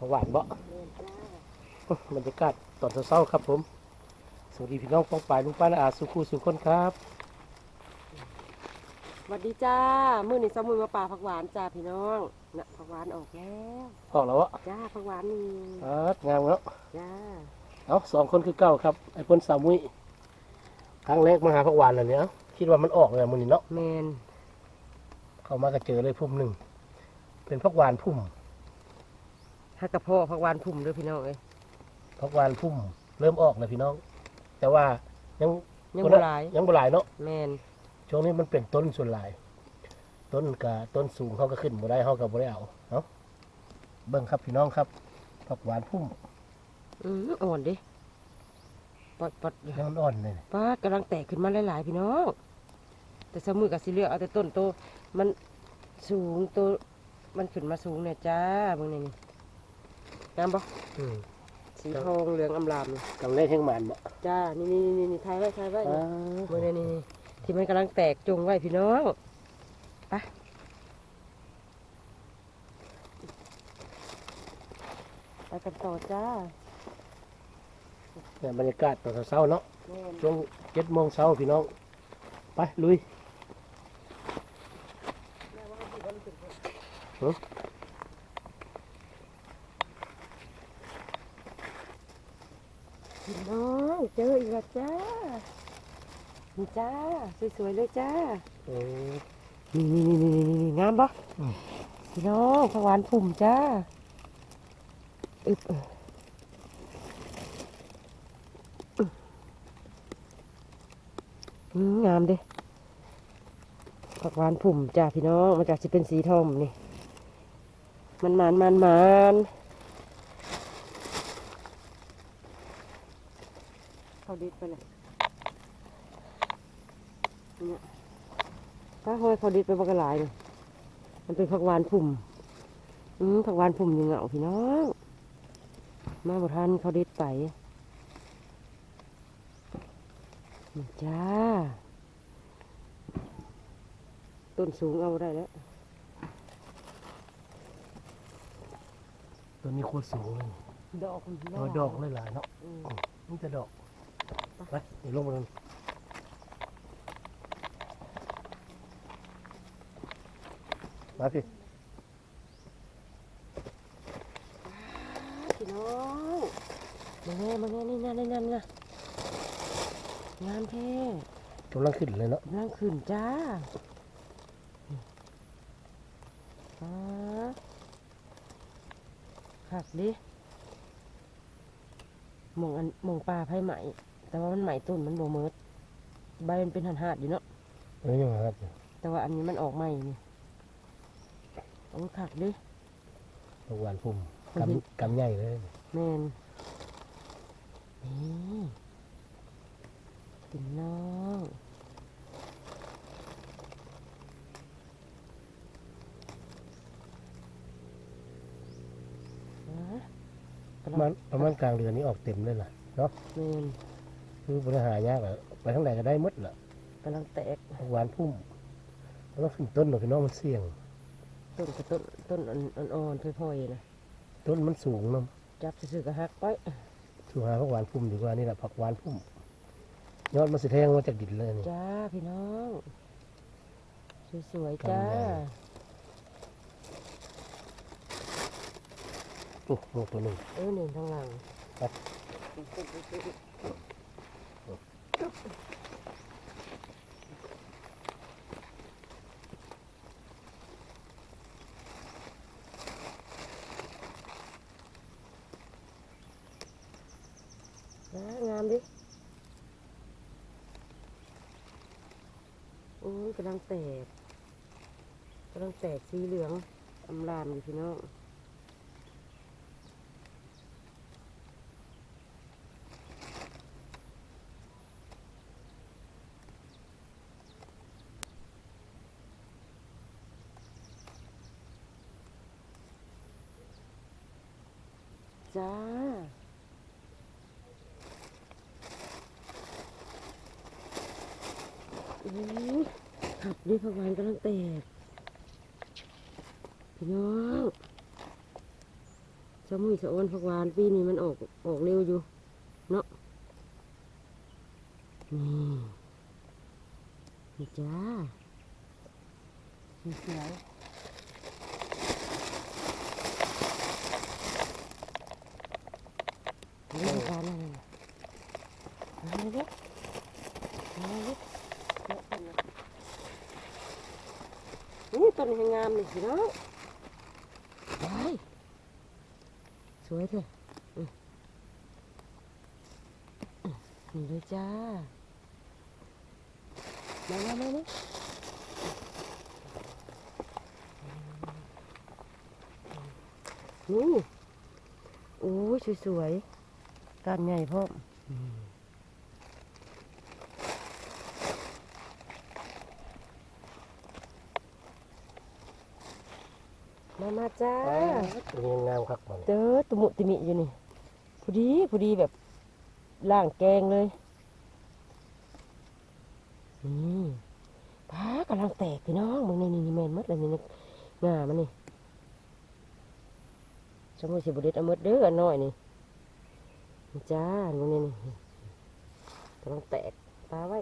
ผักหวานบ่แม่นจ้าบรรยากาศตอนเช้าๆครับผม สวัสดีพี่น้องป้องปลายลุงป้าและอาสุคูสุคนครับสวัสดีจ้า มื้อนี้สมุนมาป่าผักหวานจ้าพี่น้องน่ะผักหวานออกแล้วออกแล้ววะจ้าผักหวานนี่อ่างามแล้วจ้าเอาสองคนคือเก้าครับไอ้เพ่นสามุยครั้งแรกมาหาผักหวานเหล่านี้เอ้าคิดว่ามันออกเลยมันนี่เนาะแมนเข้ามาก็เจอเลยพุ่มหนึ่งเป็นผักหวานพุ่ม ถ้ากระเพาะผักหวานพุ่มเด้อพี่น้องเอ้ยผักหวานพุ่มเริ่มออกเลยพี่น้อง แต่ว่ายังยังบ่หลายยังบ่หลายเนาะแมนช่วงนี้มันเป็นต้นส่วนหลาย ต้นกับต้นสูงเขาก็ขึ้นบ่ได้เขาก็บ่ได้เอาเนาะเบิ่งครับพี่น้องครับผักหวานพุ่มอืมอ่อนดิปัดปัดยังอ่อนๆเลยปาดกำลังแตกขึ้นมาหลายๆพี่น้องแต่สมือกับสิเลือกเอาแต่ต้นโตมันสูงโตมันขึ้นมาสูงเนี่ยจ้าเบิ่งนี่นี่ งามบ่อืมสีทองเหลืองอำลามนี่กำเล่เท่งหมันบ่จ้า นี่นี่นี่นี่ถ่ายไว้ถ่ายไว้อ่านี่เมื่อนี้นี่ที่มันกำลังแตกจงไว้พี่น้องไปไปกันต่อจ้าเนี่ยบรรยากาศตอนเช้าๆเนาะช่วงเจ็ดโมงเช้าพี่น้อง ไปลุย พี่น้องเจออีกแล้วจ้านี่จ้าสวยๆเลยจ้าโอ้นี่นี่นี่นี่นี่งามปะอืมพี่น้องสวรรค์ผุ่มจ้าอึบอืมงามเด้ผักหวานผุ่มจ้าพี่น้องมันจากจะเป็นสีทองแบบนี่มันมันมันมัน เขาดิดไปเลยเนี่ยถ้าห้อยเขาดิดไปบักกะหลายเลยมันเป็นผักหวานผุ่มอืมผักหวานผุ่มยังเหงาพี่น้องมาบทันเขาเด็ดไปนี่จ้า ต้นสูงเอาได้แล้วตัวนี้โคตรสูงเลยดอกโอ้ยดอกเลยหลายเนาะอืมนี่จะดอก ไปเดี๋ยวลงมาเลยมาพี่พี่น้องมาแน่มาแน่นี่นั่นนี่นั่นไงงามแท้กำลังขึ้นเลยเนาะนั่งขึ้นจ้าอ่าหักดิหมองอันหมองปลาไผ่ไหม แต่ว่ามันไหมต้นมันโบเมิดใบมันเป็นหันหาดอยู่เนาะเอ้ยยังไงครับแต่ว่าอันนี้มันออกใหม่นี่โอ้ขักดิผักหวานพุ่มมันเป็นกำกำใหญ่เลยแมนนี่พี่น้องอะกำมัลันงประมาณกลางเดือนนี้ออกเต็มเลยล่ะเนาะแมน คือบริหารยากอะไปทั้งไหนก็ได้หมดล่ะกำลังแตกผักหวานพุ่มแล้วก็ขึ้นต้นหน่อยพี่น้องมันเสี่ยง ต้นกับต้นต้นอ่อนๆพ่อยๆนะต้นมันสูงเนาะจับซื่อๆก็หักไปถูหาผักหวานพุ่มดีกว่านี่แหละผักหวานพุ่มยอดมันสิแทงมาจากดินเลยนี่จ้าพี่น้องสวยๆกำจ้าใหญ่โอ้โหตัวหนึ่งเออหนึ่งทางหลังไปนะ งามดิโอ้ยกำลังแตกกำลังแตกสีเหลืองอำลามอยู่พี่น้อง จ้าอื้ขับดิพะวานกำลังแตก พี่น้องสมุยสะออนผักหวานปีนี้มันออกออกเร็วอยู่ เนาะนี่นี่จ้าสวย นี่การอะไรมาเลยมเลยนี่ต้นแหงงามนี่พี่น้องไปสวยเถอะอืมอืมนี่เลยจ้า มามามามานี่โอ้ยสวยๆ การใหญ่พ่อมมามาจ้าตัวนี้งามครับมันเจอตุมุติมิอยู่นี่พอดีพอดีแบบล่างแกงเลยนี่ป้ากำลังแตกพี่น้องมึงนี่นี่นี่แมนหมดเลยนี่นี่งามันนี่สมมติสิบุเด็ดเอาหมดเด้ออันน้อยนี่นี่ จ้ามึงนี่นี่กำลังแตกปลาไว้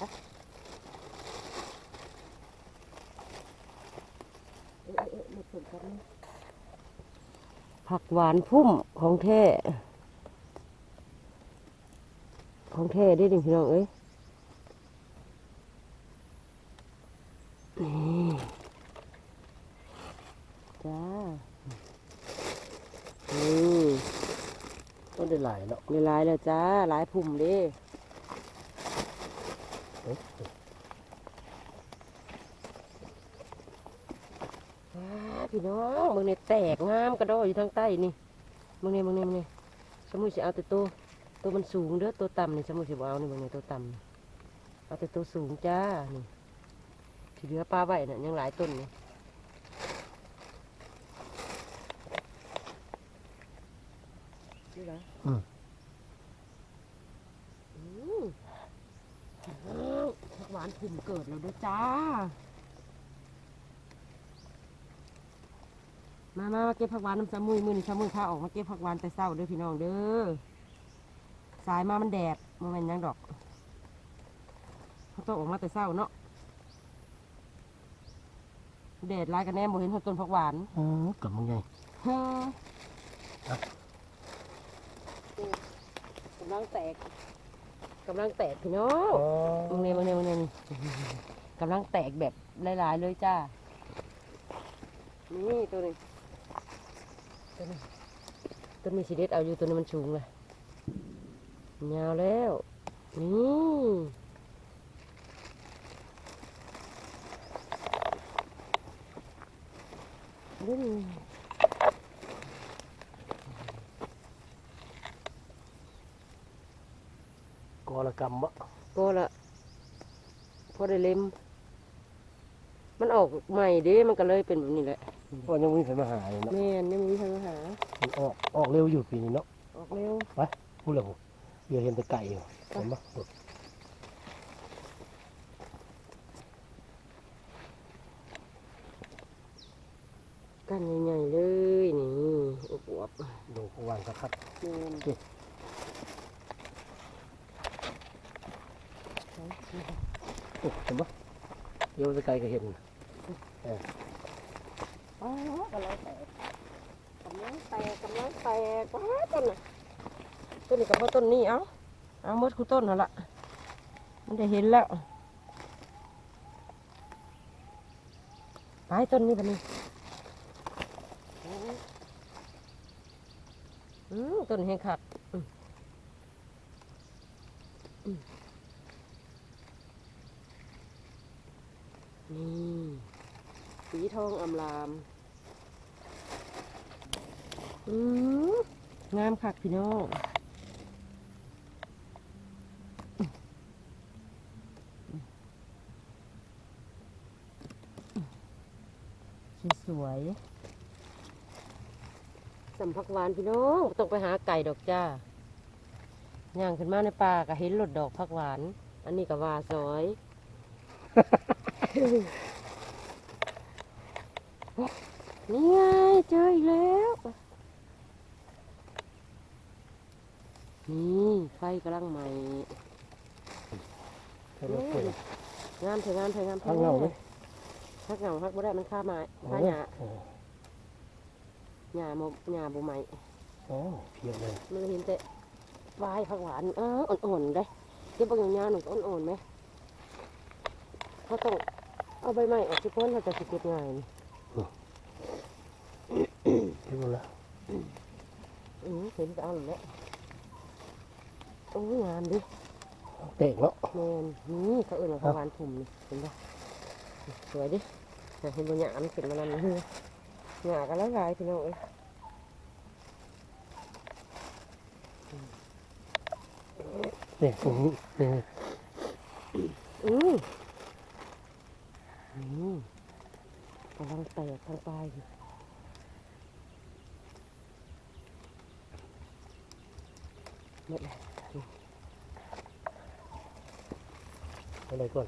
อะเอ้ยเอ้ยเอ้ยมาผลกันนะผักหวานพุ่มของแท้ของแท้ได้ดิพี่น้องเอ้ยนี่จ้า นี่ ต้ นได้หลายเลายแล้วจ้าหลายพุ่มเด้พี่น้องมึงเนี่ยแตกงามกระโดดอยู่ทางใต้นี่มึงเนี่ยมึงเนี่ยมึงเนี่ยสมมุติสิเอาแต่ตัวตัวมันสูงเด้อตัวต่ำนี่สมมุติสิบ่เอานี่มึงเนี่ยตัวต่ำเอาแต่ตัวสูงจ้านี่ที่เหลือปลาไว้น่ะยังหลายต้นนี่นี่เหรออืม อืมอ้าว ผักหวานพุ่มเกิดแล้วเด้วยจ้า มามามาเก็บผักหวานน้ำสามุยมือนี่สามุยพาออกมาเก็บผักหวานแต่เศร้าเด้อพี่น้องเด้อ สายมามันแดดมันเป็นหยังดอกเขาต้องออกมาแต่เศร้าเนาะ แดดร้ายกันแน่บ่เห็นต้นผักหวานอ๋อกับมึงไงเฮ้ออะกำลังแตก กำลังแตกพี่น้องอ๋อมึงเนี่ยมึงเนี่ยมึงเนี่ยนี่กำลังแตกแบบหลายๆเลยจ้า นี่ตัวนี้ตัวนี้ตัวนี้สิเด็ดเอาอยู่ตัวนี้มันสูงเลยยาวแล้ว นี่นี่ก ละกรรมบ่ก็ละพอได้เล็ม มันออกใหม่เด้ มันก็เลยเป็นแบบนี้แหละก็ยังมีใครมาหาอยู่เนาะแม่นยังมีทางหา มันออกออกเร็วอยู่ปีนี้เนาะออกเร็วพูดเลยเดี๋ยวเห็นแต่ไก่อยู่เห็นปะกันใหญ่ๆเลยนี่อวบดูพวานสักครับๆแม่นโเห็นปะเยวแต่ไก่ก็เห็นเอ๋อกำลังแตกกำลังแตกกำลังแตกว้าต้นน่ะต้นนี้กับต้นนี้เอาเอาหมดคู่ต้นนั่นละมันได้เห็นแล้วไปต้นนี้บันนี้อืมต้นแห้งขัดอืมอืม นี่สีทองอำลามอืมงามคักพี่น้องสวยๆสำพักหวานพี่น้องต้องไปหาไก่ดอกจ้าย่างขึ้นมาในป่าก็เห็นหลดดอกพักหวาน อันนี้ก็ว่าซอย นี่ไงเจออีกแล้วนี่ไฟกำลังไหม้ให้รถเปิดงามเถอะงามเถอะงามเถอะข้างเงาไหมฮักเหงาฮักบ่ได้มันฆ่าไม้ฆ่าหญ้าหญ้าบ่หญ้าบ่ไหม้อ๋อเพียงเลยมันเห็นแต่วายผักหวานเอออ่อนๆได้เก็บบางอย่างยาวหนึ่งอ่อนๆไหมเขาต้อง เอาใบไม้ออกสิก้อนเขาจะสิเก็บง่ายนี่เรียบร้อยแล้วอือเห็นแต่เอาหมดแล้วโอ้ยงามดิเตะเนาะแมนนี่เขาเอื่นว่าผักหวานถุ่มนี่เห็นปะสวยดิแต่เห็นบนหยามันขึ้นมานำนี่หยากันแล้วลายพี่น้องเอ้ยเนี่ยตรงนี้เนี่ยอืออือ กำลังแตกทางปลายอยู่หมดแล้วอะไรก่อน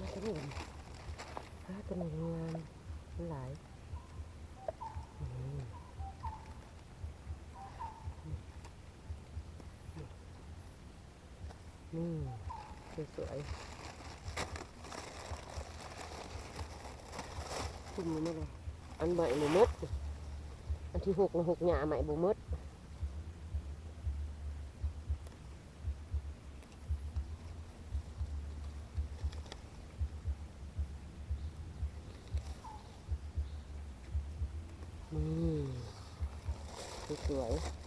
มาตัวนี้ฮะตัวนี้งามมันหลายอืมอืม สวยๆคุ้มอยู่ไหมเลยอันใหม่หมูมดอันที่หกนะหกหยาใหม่บุมด นี่สวยๆ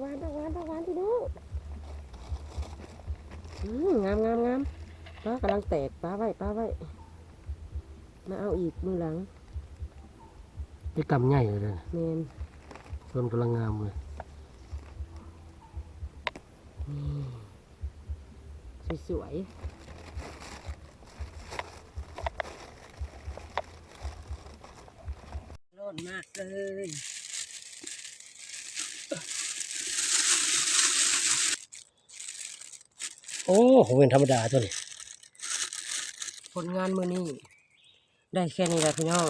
อ้าวผักหวานผักหวานผักหวานพี่น้องอืมงามงามงามป้ากำลังแตกป้าไว้ป้าไว้ มาเอาอีกมือหลังนี่กำใหญ่เลยนะเมนต้นกำลังงามเลยสวยๆร้อนมากเลย โอ้ผมเป็นธรรมดาตัวนี้ผลงานมือนี้ ได้แค่นี้แหละพี่น้อง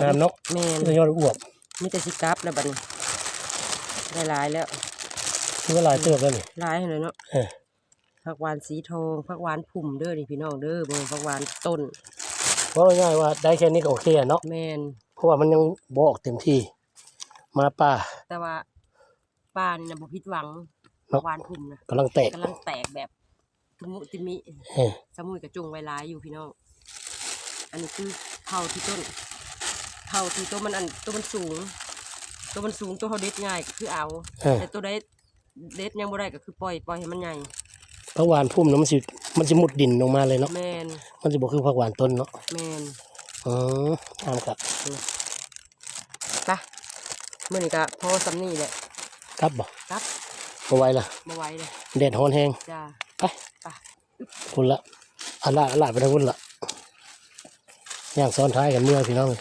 งามเนาะแมนตัวยอดอวบมีแต่สิกลับแล้วบัดนี้ได้หลายแล้วมันก็หลายเติบแล้วนี่หลายให้หน่อยเนาะเออผักหวานสีทองผักหวานผุ่มเด้อนี่พี่น้องเด้อเบิ่งผักหวานต้นเพราะง่ายๆว่าได้แค่นี้ก็โอเคอะเนาะแมนเพราะว่ามันยังบออกเต็มที่ มาป่าแต่ว่าป้านี่นะบ่ผิดหวังเนาะผักห วานผุ่มนะกำลังแตกกำลังแตกแบบตุมุติมิเออสมุยกระจุงไว้หลายอยู่พี่น้องอันนี้คือเผาที่ต้นเผาที่ตัวมันอันตัวมันสูง ตัวมันสูงตัวเขาเด็ดง่ายก็คือเอาเออแต่ตัวได้เด็ดยังบ่ได้ก็คือปล่อยปล่อยให้มันใหญ่ผักหวานพุ่มเนาะมันสิมันสิมุดดินลงมาเลยเนาะแมนมันสิบ่คือผักหวานต้นเนาะแมนอ๋อตามครับไปเมื่อนี้ก็พอสำนี่แหละครับบ่ครับ บ่ไหวละมาไว้เลยแดดฮ้อนแฮงจ้าไปไปพุ่นละอันละอันละไปทางพุ่นละย่างซ้อนท้ายกันเมื่อพี่น้องเลย